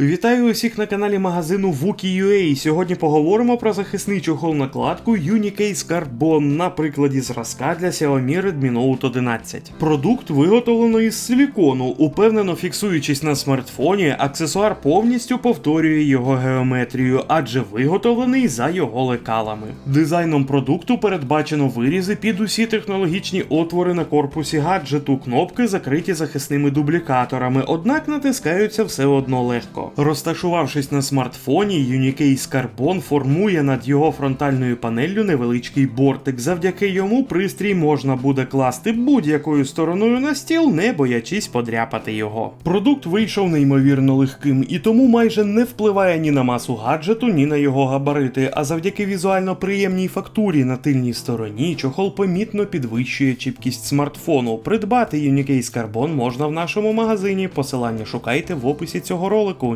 Вітаю усіх на каналі магазину Wookie.ua. Сьогодні поговоримо про захисний чохол накладку Unicase Carbon на прикладі зразка для Xiaomi Redmi Note 11. Продукт виготовлено із силікону, упевнено фіксуючись на смартфоні, аксесуар повністю повторює його геометрію, адже виготовлений за його лекалами. Дизайном продукту передбачено вирізи під усі технологічні отвори на корпусі гаджету, кнопки закриті захисними дублікаторами, однак натискаються все одно легко. Розташувавшись на смартфоні, Unicase Carbon формує над його фронтальною панеллю невеличкий бортик. Завдяки йому пристрій можна буде класти будь-якою стороною на стіл, не боячись подряпати його. Продукт вийшов неймовірно легким і тому майже не впливає ні на масу гаджету, ні на його габарити. А завдяки візуально приємній фактурі на тильній стороні чохол помітно підвищує чіпкість смартфону. Придбати Unicase Carbon можна в нашому магазині. Посилання шукайте в описі цього ролику.